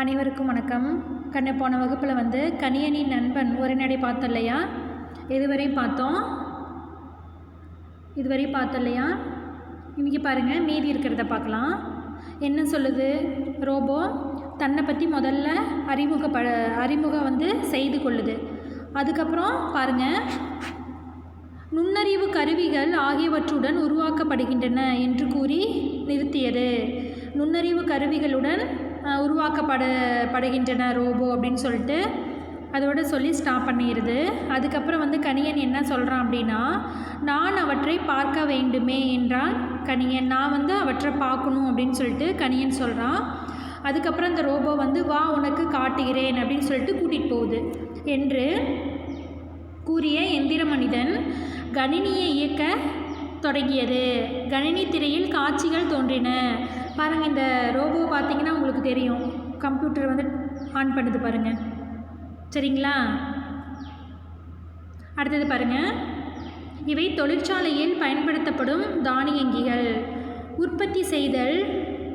அனைவருக்கும் வணக்கம். கண்ணு போன வகுப்பில் வந்து கணியனின் நண்பன் உரைநடை பார்த்தோம் இல்லையா இதுவரையும் பார்த்தோம். இதுவரையும் பார்த்தோம் இல்லையா இன்றைக்கி பாருங்கள் மீதி இருக்கிறத பார்க்கலாம். என்ன சொல்லுது? ரோபோ தன்னை பற்றி முதல்ல அறிமுகப்ப அறிமுகம் வந்து செய்து கொள்ளுது. அதுக்கப்புறம் பாருங்கள் நுண்ணறிவு கருவிகள் ஆகியவற்றுடன் உருவாக்கப்படுகின்றன என்று கூறி நிறுத்தியது. நுண்ணறிவு கருவிகளுடன் உருவாக்கப்பட படுகின்றன ரோபோ அப்படின்னு சொல்லிட்டு அதோட சொல்லி ஸ்டாப் பண்ணிடுது அதுக்கப்புறம் வந்து கணியன் என்ன சொல்கிறான் அப்படின்னா நான் அவற்றை பார்க்க வேண்டுமே என்றான் கணியன் நான் வந்து அவற்றை பார்க்கணும் அப்படின்னு சொல்லிட்டு கணியன் சொல்கிறான் அதுக்கப்புறம் அந்த ரோபோ வந்து வா உனக்கு காட்டுகிறேன் அப்படின்னு சொல்லிட்டு கூட்டிகிட்டு போகுது என்று கூறிய எந்திர மனிதன் கணினியை இயக்க தொடங்கியது. கணினி திரையில் காட்சிகள் தோன்றின. பாருங்கள் இந்த ரோபோ பார்த்தீங்கன்னா உங்களுக்கு தெரியும். கம்ப்யூட்டர் வந்து ஆன் பண்ணுது பாருங்கள் சரிங்களா? அடுத்தது பாருங்கள் இவை தொழிற்சாலையில் பயன்படுத்தப்படும் தானியங்கிகள் உற்பத்தி செய்தல்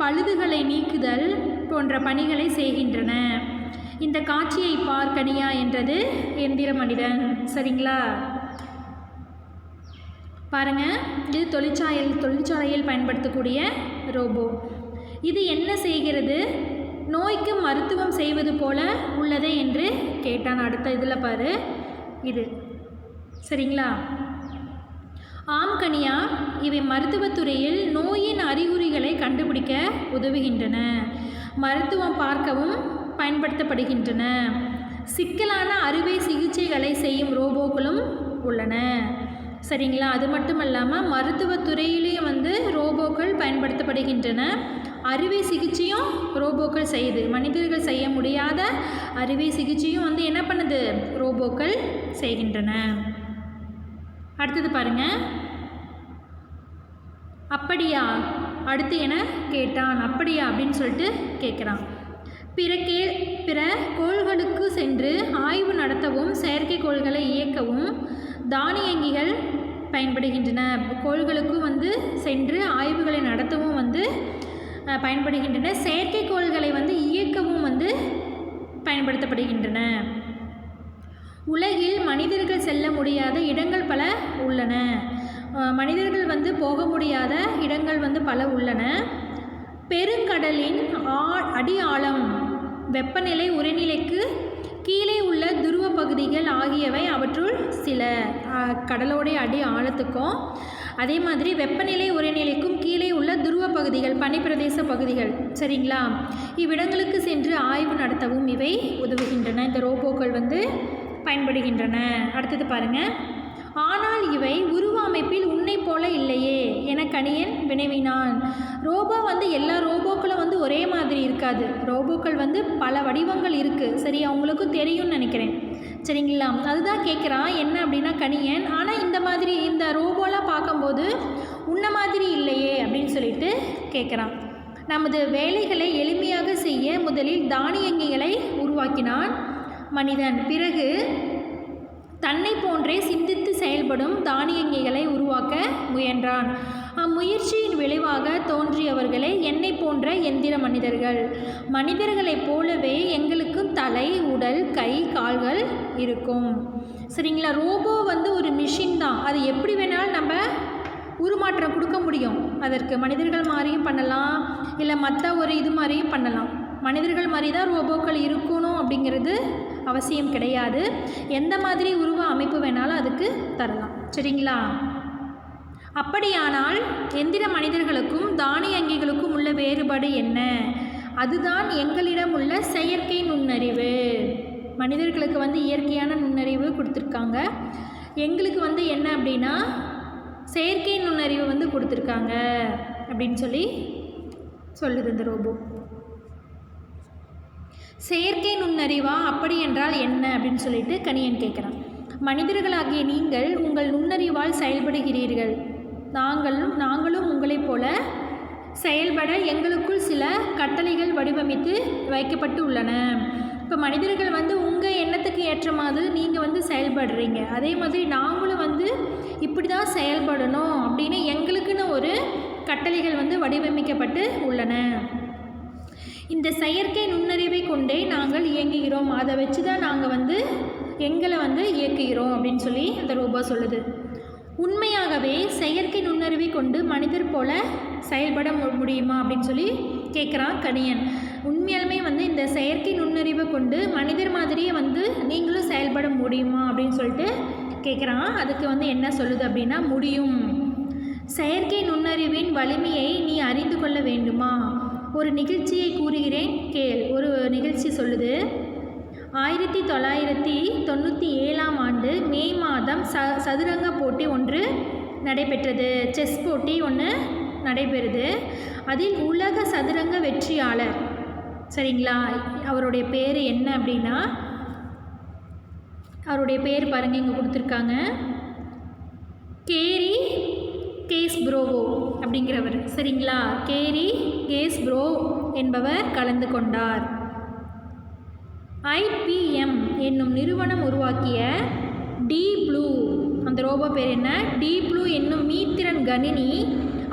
பழுதுகளை நீக்குதல் போன்ற பணிகளை செய்கின்றன. இந்த காட்சியை பார்க்கணியா என்றது எந்திர மனிதன். சரிங்களா? பாருங்க. இது தொழிற்சாலையில் தொழிற்சாலையில் பயன்படுத்தக்கூடிய ரோபோ. இது என்ன செய்கிறது? நோய்க்கு மருத்துவம் செய்வது போல உள்ளதே என்று கேட்டான் அடுத்த இதில் பாரு. இது. சரிங்களா? ஆம் கனியா இவை மருத்துவத்துறையில் நோயின் அறிகுறிகளை கண்டுபிடிக்க உதவுகின்றன. மருத்துவம் பார்க்கவும் பயன்படுத்தப்படுகின்றன. சிக்கலான அறுவை சிகிச்சைகளை செய்யும் ரோபோக்களும் உள்ளன. சரிங்களா? அது மட்டும் இல்லாமல் மருத்துவத்துறையிலேயும் வந்து ரோபோக்கள் பயன்படுத்தப்படுகின்றன. அறுவை சிகிச்சையும் ரோபோக்கள் செய்யுது. மனிதர்கள் செய்ய முடியாத அறுவை சிகிச்சையும் வந்து என்ன பண்ணுது? ரோபோக்கள் செய்கின்றன. அடுத்தது பாருங்க. அப்படியா? அடுத்து என கேட்டான். அப்படியா? அப்படின்னு சொல்லிட்டு கேட்குறான். பிற கே பிற கோள்களுக்கு சென்று ஆய்வு நடத்தவும் செயற்கைக்கோள்களை இயக்கவும் தானியங்கிகள் பயன்படுகின்றன. கோள்களுக்கும் வந்து சென்று ஆய்வுகளை நடத்தவும் வந்து பயன்படுகின்றன. செயற்கைக்கோள்களை வந்து இயக்கவும் வந்து பயன்படுத்தப்படுகின்றன. உலகில் மனிதர்கள் செல்ல முடியாத இடங்கள் பல உள்ளன. மனிதர்கள் வந்து போக முடியாத இடங்கள் வந்து பல உள்ளன. பெருங்கடலின் ஆ அடி ஆழம் வெப்பநிலை உரைநிலைக்கு கீழே உள்ள துருவ பகுதிகள் ஆகியவை அவற்றுள் சில கடலோடைய அடி ஆழத்துக்கும் அதே மாதிரி வெப்பநிலை உரைநிலைக்கும் கீழே உள்ள துருவ பகுதிகள் பனிப்பிரதேச பகுதிகள் சரிங்களா? இவ்விடங்களுக்கு சென்று ஆய்வு நடத்தவும் இவை உதவுகின்றன. இந்த ரோபோக்கள் வந்து பயன்படுகின்றன. அடுத்தது பாருங்கள் இவை உருவ அமைப்பில் உன்னை போல இல்லையே என கணியன் வினவினான். ரோபோ வந்து எல்லா ரோபோக்களும் வந்து ஒரே மாதிரி இருக்காது. ரோபோக்கள் வந்து பல வடிவங்கள் இருக்குது சரி அவங்களுக்கும் தெரியும்னு நினைக்கிறேன். சரிங்களா? அதுதான் கேட்குறான் என்ன அப்படின்னா கணியன் ஆனால் இந்த மாதிரி இந்த ரோபோலாம் பார்க்கும்போது உன்ன மாதிரி இல்லையே அப்படின்னு சொல்லிட்டு கேட்குறான் நமது வேலைகளை எளிமையாக செய்ய முதலில் தானியங்கிகளை உருவாக்கினான் மனிதன். பிறகு தன்னை போன்றே சிந்தித்து செயல்படும் தானியங்கிகளை உருவாக்க முயன்றான். அம்முயற்சியின் விளைவாக தோன்றியவர்களே என்னை போன்ற எந்திர மனிதர்கள். மனிதர்களைப் போலவே எங்களுக்கும் தலை உடல் கை கால்கள் இருக்கும். சரிங்களா? ரோபோ வந்து ஒரு மிஷின் தான். அது எப்படி வேணாலும் நம்ம உருமாற்றம் கொடுக்க முடியும். அதற்கு மனிதர்கள் மாதிரியும் பண்ணலாம். இல்லை மற்ற ஒரு இது மாதிரியும் பண்ணலாம். மனிதர்கள் மாதிரி தான் ரோபோக்கள் இருக்கணும் அப்படிங்கிறது அவசியம் கிடையாது. எந்த மாதிரி உருவ அமைப்பு வேணாலும் அதுக்கு தரலாம். சரிங்களா? அப்படியானால் எந்திர மனிதர்களுக்கும் தானியங்கிகளுக்கும் உள்ள வேறுபாடு என்ன? அதுதான் எங்களிடம் உள்ள செயற்கை நுண்ணறிவு. மனிதர்களுக்கு வந்து இயற்கையான நுண்ணறிவு கொடுத்துருக்காங்க. எங்களுக்கு வந்து என்ன அப்படின்னா செயற்கை நுண்ணறிவு வந்து கொடுத்துருக்காங்க அப்படின்னு சொல்லி சொல்லுது இந்த ரோபோ. செயற்கை நுண்ணறிவா? அப்படி என்றால் என்ன? அப்படின்னு சொல்லிட்டு கணியன் கேட்குறான். மனிதர்களாகிய நீங்கள் உங்கள் நுண்ணறிவால் செயல்படுகிறீர்கள். நாங்களும் நாங்களும் உங்களைப் போல செயல்பட எங்களுக்குள் சில கட்டளைகள் வடிவமைத்து வைக்கப்பட்டு உள்ளன. இப்போ மனிதர்கள் வந்து உங்கள் எண்ணத்துக்கு ஏற்ற மாதிரி நீங்கள் வந்து செயல்படுறீங்க. அதே மாதிரி நாங்களும் வந்து இப்படி தான் செயல்படணும் அப்படின்னு எங்களுக்குன்னு ஒரு கட்டளைகள் வந்து வடிவமைக்கப்பட்டு உள்ளன. இந்த செயற்கை நுண்ணறிவை கொண்டே நாங்கள் இயங்குகிறோம். அதை வச்சு தான் நாங்கள் வந்து எங்களை வந்து இயக்குகிறோம் அப்படின்னு சொல்லி அந்த ரோபோ சொல்லுது. உண்மையாகவே செயற்கை நுண்ணறிவை கொண்டு மனிதர் போல செயல்பட முடியுமா அப்படின்னு சொல்லி கேட்குறான் கணியன். உண்மையாலுமே வந்து இந்த செயற்கை நுண்ணறிவை கொண்டு மனிதர் மாதிரியே வந்து நீங்களும் செயல்பட முடியுமா அப்படின்னு சொல்லிட்டு கேட்குறான் அதுக்கு வந்து என்ன சொல்லுது அப்படின்னா முடியும். செயற்கை நுண்ணறிவின் வலிமையை நீ அறிந்து கொள்ள வேண்டுமா? ஒரு நிகழ்ச்சியை கூறுகிறேன். கேள் ஒரு நிகழ்ச்சி சொல்லுது. ஆயிரத்தி தொள்ளாயிரத்தி தொண்ணூற்றி ஏழாம் ஆண்டு மே மாதம் ச சதுரங்க போட்டி ஒன்று நடைபெற்றது. செஸ் போட்டி ஒன்று நடைபெறுது. அதில் உலக சதுரங்க வெற்றியாளர் சரிங்களா? அவருடைய பேர் என்ன அப்படின்னா அவருடைய பேர் பாருங்க இங்கே கொடுத்துருக்காங்க. கேரி கேஸ் புரோவோ அப்படிங்கிறவர். சரிங்களா? கேரி கேஸ் புரோ என்பவர் கலந்து கொண்டார். ஐபிஎம் என்னும் நிறுவனம் உருவாக்கிய டி ப்ளூ. அந்த ரோபோ பேர் என்ன? டி ப்ளூ என்னும் மீத்திறன் கணினி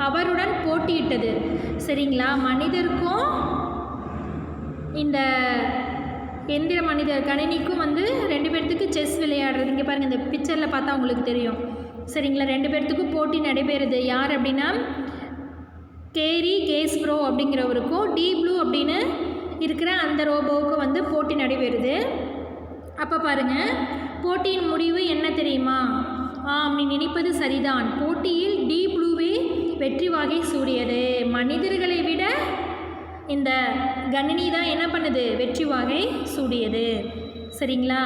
அவருடன் போட்டியிட்டது. சரிங்களா? மனிதருக்கும் இந்த எந்திர மனிதர் கணினிக்கும் வந்து ரெண்டு பேர்த்துக்கு செஸ் விளையாடுறது. இங்கே பாருங்கள் இந்த பிக்சரில் பார்த்தா உங்களுக்கு தெரியும். சரிங்களா? ரெண்டு பேர்த்துக்கும் போட்டி நடைபெறுது. யார் அப்படின்னா கேரி கேஸ் ப்ரோ அப்படிங்கிறவருக்கும் டி ப்ளூ அப்படின்னு இருக்கிற அந்த ரோபோவுக்கும் வந்து போட்டி நடைபெறுது. அப்போ பாருங்கள் போட்டியின் முடிவு என்ன தெரியுமா? ஆம் நீ நினைப்பது சரிதான். போட்டியில் டி ப்ளூவே வெற்றி வாகை சூடியது. மனிதர்களை விட இந்த கணினி தான் என்ன பண்ணுது? வெற்றி வாகை சூடியது. சரிங்களா?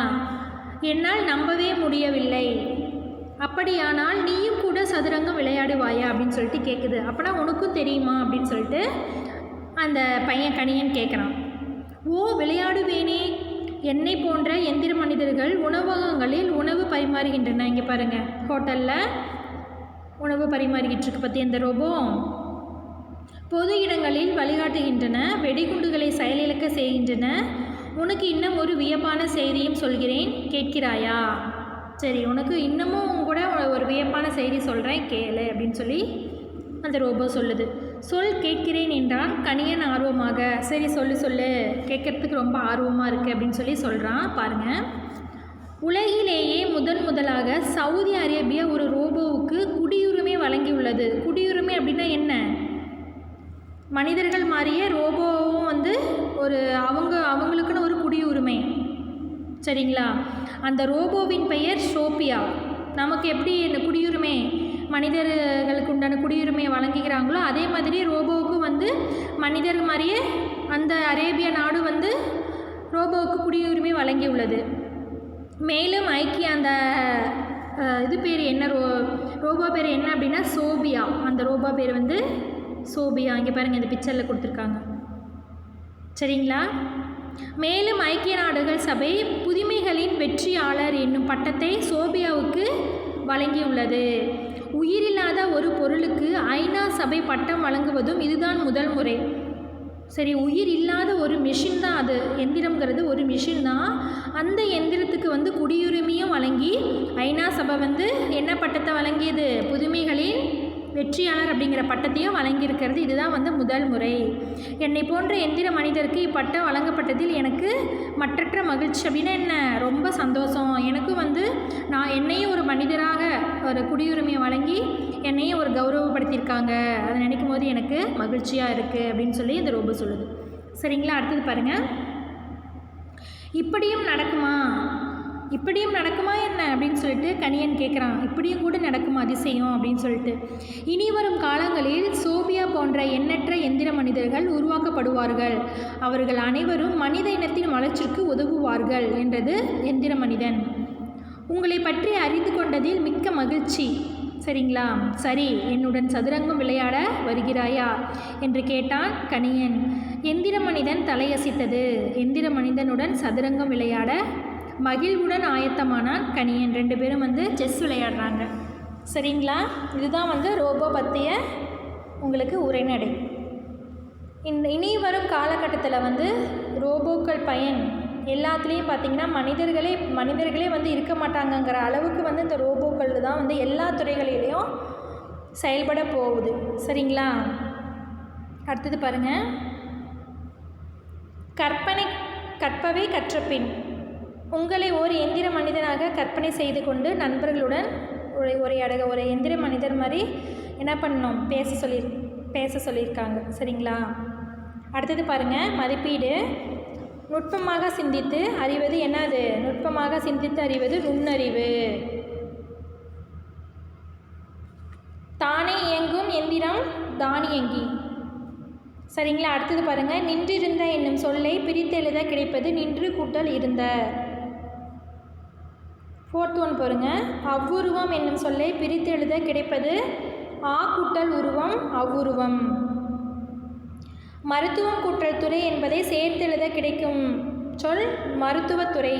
என்னால் நம்பவே முடியவில்லை. அப்படியானால் நீயும் கூட சதுரங்கம் விளையாடுவாயா அப்படின்னு சொல்லிட்டு கேட்குது அப்போனா உனக்கும் தெரியுமா அப்படின்னு சொல்லிட்டு அந்த பையன் கணியன் கேட்குறான் ஓ விளையாடுவேனே. என்னை போன்ற எந்திர மனிதர்கள் உணவகங்களில் உணவு பரிமாறுகின்றன. இங்கே பாருங்கள் ஹோட்டலில் உணவு பரிமாறிக்கிட்டு இருக்கு பற்றி இந்த ரோபோ. பொது இடங்களில் வழிகாட்டுகின்றன வெடிகுண்டுகளை செயலிழக்க செய்கின்றன. உனக்கு இன்னும் ஒரு வியப்பான செய்தியும் சொல்கிறேன். கேட்கிறாயா? சரி உனக்கு இன்னமும் கூட ஒரு வியப்பான செய்தி சொல்கிறேன் கேளு அப்படின்னு சொல்லி அந்த ரோபோ சொல்லுது. சொல் கேட்கிறேன் என்றான். கணியன் ஆர்வமாக சரி சொல்லு சொல்லு கேட்கறதுக்கு ரொம்ப ஆர்வமாக இருக்குது அப்படின்னு சொல்லி சொல்கிறான் பாருங்கள் உலகிலேயே முதன் முதலாக சவுதி அரேபியா ஒரு ரோபோவுக்கு குடியுரிமை வழங்கியுள்ளது. குடியுரிமை அப்படின்னா என்ன? மனிதர்கள் மாதிரியே ரோபோவும் வந்து ஒரு அவங்க அவங்களுக்குன்னு ஒரு குடியுரிமை. சரிங்களா? அந்த ரோபோவின் பெயர் சோபியா. நமக்கு எப்படி இந்த குடியுரிமை மனிதர்களுக்கு உண்டான குடியுரிமையை வழங்குகிறாங்களோ அதே மாதிரி ரோபோவுக்கும் வந்து மனிதர் மாதிரியே அந்த அரேபிய நாடு வந்து ரோபோவுக்கு குடியுரிமை வழங்கியுள்ளது. மேலும் ஐக்கிய அந்த இது பேர் என்ன? ரோ ரோபோ பேர் என்ன அப்படின்னா சோபியா. அந்த ரோபோ பேர் வந்து சோபியா. இங்கே பாருங்கள் இந்த பிக்சரில் கொடுத்துருக்காங்க. சரிங்களா? மேலும் ஐக்கிய நாடுகள் சபை புதுமைகளின் வெற்றியாளர் என்னும் பட்டத்தை சோபியாவுக்கு வழங்கியுள்ளது. உயிரில்லாத ஒரு பொருளுக்கு ஐநா சபை பட்டம் வழங்குவதும் இதுதான் முதல் முறை. சரி உயிர் இல்லாத ஒரு மிஷின் தான் அது. எந்திரம்ங்கிறது ஒரு மிஷின் தான். அந்த எந்திரத்துக்கு வந்து குடியுரிமையும் வழங்கி ஐநா சபை வந்து என்ன பட்டத்தை வழங்கியது? புதுமைகளின் வெற்றியாளர் அப்படிங்கிற பட்டத்தையும் வழங்கியிருக்கிறது. இதுதான் வந்து முதல் முறை. என்னை போன்ற எந்திர மனிதருக்கு இப்பட்டம் வழங்கப்பட்டதில் எனக்கு மற்றற்ற மகிழ்ச்சி. அப்படின்னா என்ன? ரொம்ப சந்தோஷம். எனக்கும் வந்து நான் என்னையும் ஒரு மனிதராக ஒரு குடியுரிமையை வழங்கி என்னையும் ஒரு கௌரவப்படுத்தியிருக்காங்க. அதை நினைக்கும் போது எனக்கு மகிழ்ச்சியாக இருக்குது அப்படின்னு சொல்லி இந்த ரோபோ சொல்லுது. சரிங்களா? அடுத்தது பாருங்கள் இப்படியும் நடக்குமா? இப்படியும் நடக்குமா என்ன? அப்படின்னு சொல்லிட்டு கணியன் கேட்குறான் இப்படியும் கூட நடக்குமா அதிசயம் அப்படின்னு சொல்லிட்டு. இனி வரும் காலங்களில் சோபியா போன்ற எண்ணற்ற எந்திர மனிதர்கள் உருவாக்கப்படுவார்கள். அவர்கள் அனைவரும் மனித இனத்தின் வளர்ச்சிக்கு உதவுவார்கள் என்றது எந்திர மனிதன். உங்களை பற்றி அறிந்து கொண்டதில் மிக்க மகிழ்ச்சி. சரிங்களா? சரி என்னுடன் சதுரங்கம் விளையாட வருகிறாயா? என்று கேட்டான் கணியன் எந்திர மனிதன் தலையசித்தது. எந்திர மனிதனுடன் சதுரங்கம் விளையாட மகிழ்வுடன் ஆயத்தமானான் கணியன் ரெண்டு பேரும் வந்து செஸ் விளையாடுறாங்க. சரிங்களா? இதுதான் வந்து ரோபோ பற்றிய உங்களுக்கு உரைநடை. இந்த இனி வரும் காலகட்டத்தில் வந்து ரோபோக்கள் பயன் எல்லாத்துலேயும் பார்த்திங்கன்னா மனிதர்களே மனிதர்களே வந்து இருக்க மாட்டாங்கங்கிற அளவுக்கு வந்து இந்த ரோபோக்கள் தான் வந்து எல்லா துறைகளிலையும் செயல்பட போகுது. சரிங்களா? அடுத்தது பாருங்கள் கற்பனை கற்பவை கற்றபின். உங்களை ஒரு எந்திர மனிதனாக கற்பனை செய்து கொண்டு நண்பர்களுடன் ஒரு உரையாடுக. ஒரு எந்திர மனிதர் மாதிரி என்ன பண்ணணும்? பேச சொல்லி பேச சொல்லியிருக்காங்க. சரிங்களா? அடுத்தது பாருங்கள் மதிப்பீடு. நுட்பமாக சிந்தித்து அறிவது என்னது? நுட்பமாக சிந்தித்து அறிவது நுண்ணறிவு. தானே இயங்கும் எந்திரம் தானியங்கி சரிங்களா? அடுத்தது பாருங்கள் நின்றிருந்த என்னும் சொல்லை பிரித்தெழுத கிடைப்பது நின்று கூட்டல் இருந்த. ஃபோர்த் ஒன் பாருங்கள் அவ்வுருவம் என்னும் சொல்லை பிரித்து எழுத கிடைப்பது ஆ கூட்டல் உருவம் அவ்வுருவம். மருத்துவம் கூட்டல் துறை என்பதை சேர்த்தெழுத கிடைக்கும் சொல் மருத்துவத்துறை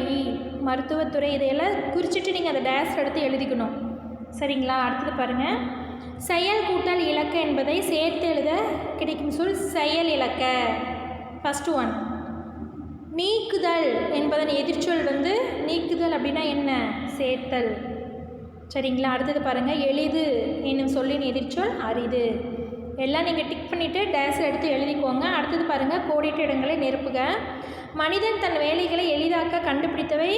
மருத்துவத்துறை இதையெல்லாம் குறிச்சிட்டு நீங்கள் அந்த டேஸ் எடுத்து எழுதிக்கணும். சரிங்களா? அடுத்தது பாருங்கள் செயல் கூட்டல் இலக்க என்பதை சேர்த்து எழுத கிடைக்கும் சொல் செயல் இலக்க. ஃபஸ்ட்டு ஒன் நீக்குதல் என்பதன் எதிர்ச்சொல் வந்து நீக்குதல் அப்படின்னா என்ன? சேர்த்தல். சரிங்களா? அடுத்தது பாருங்கள் எளிது என்னும் சொல்லின் எதிர்ச்சொல் அரிது. எல்லாம் நீங்கள் டிக் பண்ணிவிட்டு டேஸில் எடுத்து எழுதிக்கோங்க. அடுத்தது பாருங்கள் கோடிட்ட இடங்களை நிரப்புக. மனிதன் தன் வேலைகளை எளிதாக்க கண்டுபிடித்தவை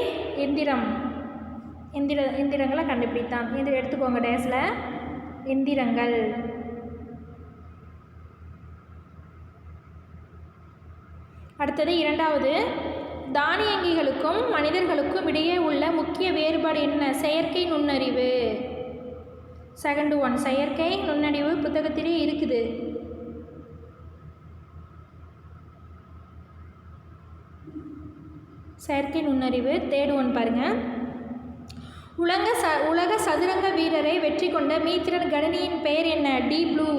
எந்திரம். எந்திர எந்திரங்களை கண்டுபிடித்தான். இது எடுத்துக்கோங்க டேஸில் எந்திரங்கள். அடுத்தது இரண்டாவது தானியங்கிகளுக்கும் மனிதர்களுக்கும் இடையே உள்ள முக்கிய வேறுபாடு என்ன? செயற்கை நுண்ணறிவு. செகண்ட் ஒன் செயற்கை நுண்ணறிவு புத்தகத்திலே இருக்குது. செயற்கை நுண்ணறிவு தேர்ட் ஒன் பாருங்கள் உலக ச உலக சதுரங்க வீரரை வெற்றி கொண்ட மீத்திரன் கணினியின் பெயர் என்ன? Deep blue.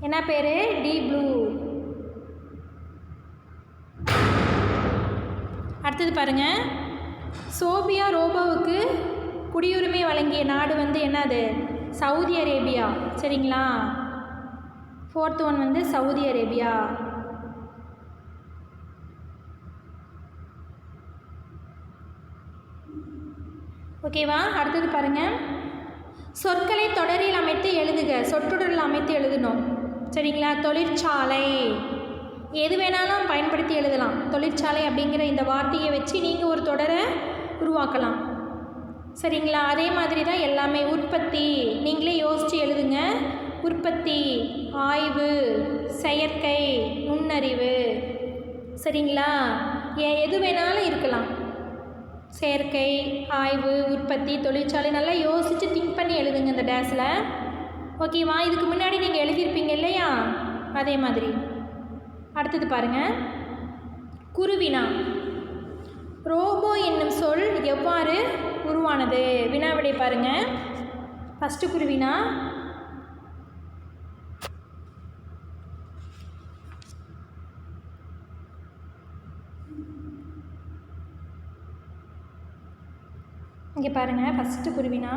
என்ன பேர்? Deep blue. அடுத்தது பாருங்க. சோபியா ரோபோவுக்கு குடியுரிமை வழங்கிய நாடு வந்து என்னது? Saudi Arabia. சரிங்களா? ஃபோர்த் ஒன் வந்து சவுதி அரேபியா. ஓகேவா அடுத்தது பாருங்கள் சொற்களை தொடரில் அமைத்து எழுதுக. சொற்றொடரில் அமைத்து எழுதணும். சரிங்களா? தொழிற்சாலை. எது வேணாலும் பயன்படுத்தி எழுதலாம். தொழிற்சாலை அப்படிங்கிற இந்த வார்த்தையை வச்சு நீங்கள் ஒரு தொடரை உருவாக்கலாம். சரிங்களா? அதே மாதிரி தான் எல்லாமே உற்பத்தி. நீங்களே யோசித்து எழுதுங்க. உற்பத்தி ஆய்வு செயற்கை நுண்ணறிவு. சரிங்களா? ஏ எது வேணாலும் இருக்கலாம். செயற்கை ஆய்வு உற்பத்தி தொழிற்சாலை நல்லா யோசித்து திங்க் பண்ணி எழுதுங்க இந்த டேஸில் ஓகேவா? இதுக்கு முன்னாடி நீங்கள் எழுதியிருப்பீங்க இல்லையா? அதே மாதிரி. அடுத்தது பாருங்கள் குருவினா. ரோபோ என்னும் சொல் எவ்வாறு உருவானது? வினாவிடை பாருங்கள் ஃபஸ்ட்டு குருவினா. இங்கே பாருங்கள் ஃபஸ்ட்டு குருவினா.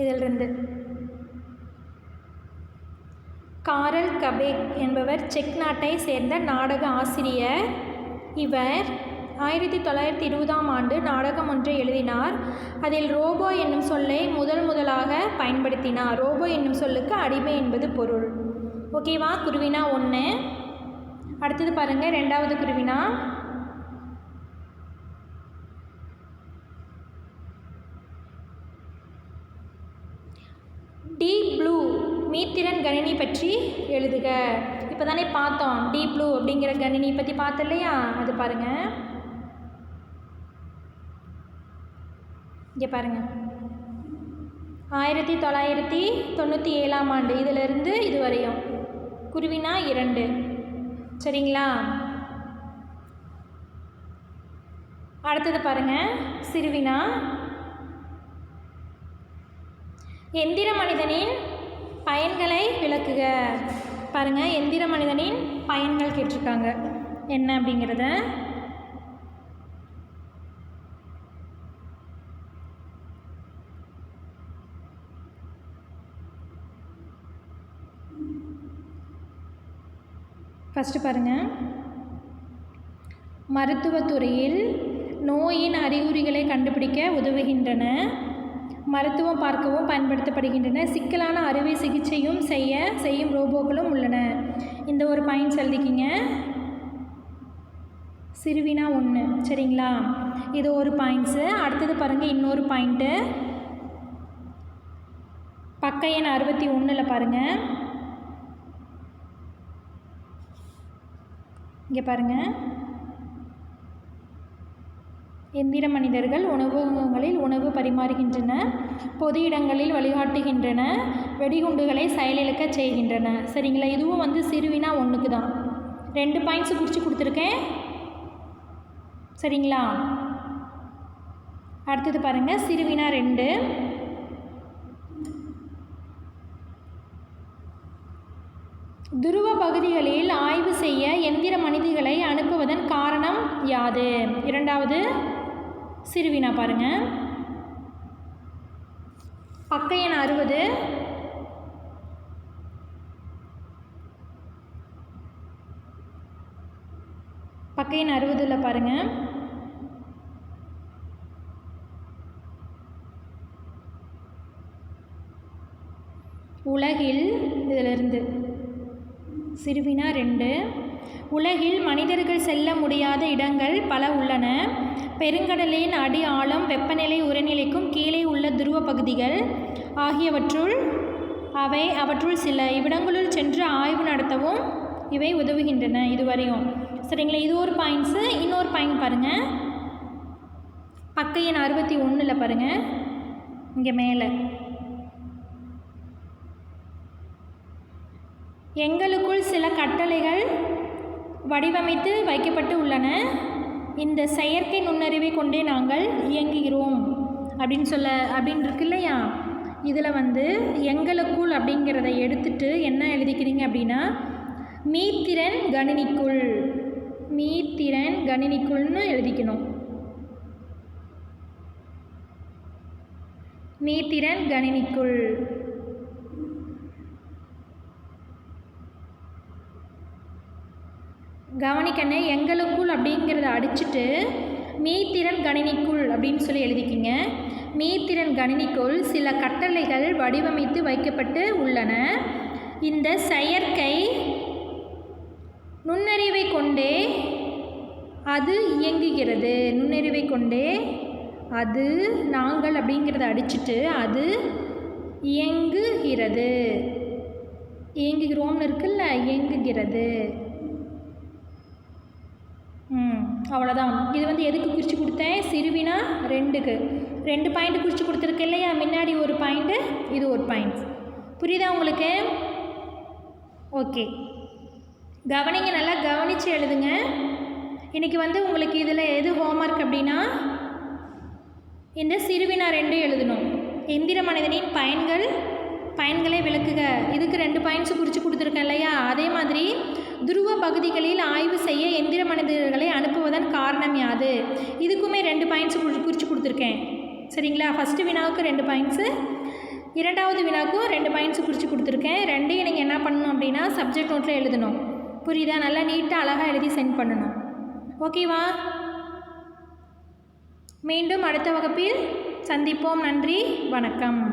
இதிலிருந்து காரல் கபேக் என்பவர் செக் நாட்டை சேர்ந்த நாடக ஆசிரியர். இவர் ஆயிரத்தி தொள்ளாயிரத்தி இருபதாம் ஆண்டு நாடகம் ஒன்றை எழுதினார். அதில் ரோபோ என்னும் சொல்லை முதல் முதலாக பயன்படுத்தினார். ரோபோ என்னும் சொல்லுக்கு அடிமை என்பது பொருள். ஓகேவா குருவினா ஒன்று அடுத்தது பாருங்கள் ரெண்டாவது குருவினா டீப் ப்ளூ மீத்திரன் கணினி பற்றி எழுதுக. இப்போ தானே பார்த்தோம். டீப் ப்ளூ அப்படிங்கிற கணினி பற்றி பார்த்தோம் இல்லையா அது பாருங்கள் இங்கே பாருங்கள் ஆயிரத்தி தொள்ளாயிரத்தி தொண்ணூற்றி ஏழாம் ஆண்டு. இதிலிருந்து இது வரையும் குருவினா இரண்டு. சரிங்களா? அடுத்தது பாருங்கள் சிறுவினா. எந்திர மனிதனின் பயன்களை விளக்குக. பாருங்கள் எந்திர மனிதனின் பயன்கள் கேட்டிருக்காங்க. என்ன அப்படிங்கிறத? ஃபஸ்ட்டு பாருங்கள் மருத்துவத்துறையில் நோயின் அறிகுறிகளை கண்டுபிடிக்க உதவுகின்றன. மருத்துவம் பார்க்கவும் பயன்படுத்தப்படுகின்றன. சிக்கலான அறுவை சிகிச்சையும் செய்ய செய்யும் ரோபோக்களும் உள்ளன. இந்த ஒரு பாயிண்ட்ஸ் எழுதிக்கிங்க சிறுவினா ஒன்று சரிங்களா? இது ஒரு பாயிண்ட்ஸு. அடுத்தது பாருங்கள் இன்னொரு பாயிண்ட்டு பக்க எண் அறுபத்தி ஒன்றில் பாருங்கள் இங்கே பாருங்கள் எந்திர மனிதர்கள் உணவகங்களில் உணவு பரிமாறுகின்றன பொது இடங்களில் வழிகாட்டுகின்றன வெடிகுண்டுகளை செயலிழக்கச் செய்கின்றன. சரிங்களா? இதுவும் வந்து சிறுவினா ஒன்றுக்கு தான். ரெண்டு பாயிண்ட்ஸ் குறித்து கொடுத்துருக்கேன். சரிங்களா? அடுத்தது பாருங்கள் சிறுவினா ரெண்டு. துருவ பகுதிகளில் ஆய்வு செய்ய எந்திர மனிதர்களை அனுப்புவதன் காரணம் யாது? இரண்டாவது சிறுவினா பாருங்க. பக்க எண் அறுபது. பக்க எண் அறுபதில் பாருங்கள் உலகில் இதிலிருந்து சிறுவினா ரெண்டு. உலகில் மனிதர்கள் செல்ல முடியாத இடங்கள் பல உள்ளன. பெருங்கடலின் அடி ஆழம் வெப்பநிலை உரைநிலைக்கும் கீழே உள்ள துருவ பகுதிகள் ஆகியவற்றுள் அவை அவற்றுள் சில இவ்விடங்களுள் சென்று ஆய்வு நடத்தவும் இவை உதவுகின்றன இதுவரையும். சரிங்களா இது ஒரு பாயிண்ட்ஸு இன்னொரு பாயிண்ட் பாருங்கள் பக்க எண் அறுபத்தி ஒன்றில் பாருங்கள் இங்கே மேலே. எங்களுக்குள் சில கட்டளைகள் வடிவமைத்து வைக்கப்பட்டு உள்ளன. இந்த செயற்கை நுண்ணறிவை கொண்டே நாங்கள் இயங்குகிறோம். அப்படின்னு சொல்ல அப்படின்னு இருக்கு இல்லையா? இதில் வந்து எங்களுக்குள் அப்படிங்கிறத எடுத்துட்டு என்ன எழுதிக்கிறீங்க அப்படின்னா மீத்திறன் கணினிக்குள். மீத்திறன் கணினிக்குள்னு எழுதிக்கணும். மீத்திறன் கணினிக்குள். கவனிக்கண்ணே எங்களுக்குள் அப்படிங்கிறத அடிச்சுட்டு மீத்திறன் கணினிக்குள் அப்படின்னு சொல்லி எழுதிக்கிங்க. மீத்திறன் கணினிக்குள் சில கட்டளைகள் வடிவமைத்து வைக்கப்பட்டு உள்ளன. இந்த செயற்கை நுண்ணறிவை கொண்டே அது இயங்குகிறது. நுண்ணறிவை கொண்டே அது நாங்கள் அப்படிங்கிறத அடிச்சுட்டு அது இயங்குகிறது. இயங்குகிறோம்னு இருக்குல்ல இயங்குகிறது ம் அவ்வளோதான் இது வந்து எதுக்கு குறித்து கொடுத்தேன்? சிறுவினா ரெண்டுக்கு. ரெண்டு பாயிண்ட் குறித்து கொடுத்துருக்கு இல்லையா? முன்னாடி ஒரு பாயிண்ட்டு இது ஒரு பாயிண்ட் புரியுதா உங்களுக்கு? ஓகே கவனிங்க நல்லா கவனித்து எழுதுங்க. இன்றைக்கி வந்து உங்களுக்கு இதில் எது ஹோம்ஒர்க் அப்படின்னா இந்த சிறுவினா ரெண்டு எழுதணும். எந்திர மனிதனின் பயன்கள் பயன்களை விளக்குக. இதுக்கு ரெண்டு பாயிண்ட்ஸ் குறித்து கொடுத்துருக்கேன் இல்லையா? அதே மாதிரி துருவ பகுதிகளில் ஆய்வு செய்ய எந்திர மனிதர்களை அனுப்புவதன் காரணம் யாது? இதுக்குமே ரெண்டு பாயிண்ட்ஸ் குறித்து கொடுத்துருக்கேன். சரிங்களா? ஃபஸ்ட்டு வினாவுக்கு ரெண்டு பாயிண்ட்ஸு இரண்டாவது வினாக்கும் ரெண்டு பாயிண்ட்ஸ் குறித்து கொடுத்துருக்கேன். ரெண்டையும் நீங்கள் என்ன பண்ணணும் அப்படின்னா சப்ஜெக்ட் நோட்டில் எழுதணும். புரியுதா? நல்லா நீட்டாக அழகாக எழுதி சென்ட் பண்ணணும். ஓகேவா மீண்டும் அடுத்த வகுப்பில் சந்திப்போம். நன்றி. வணக்கம்.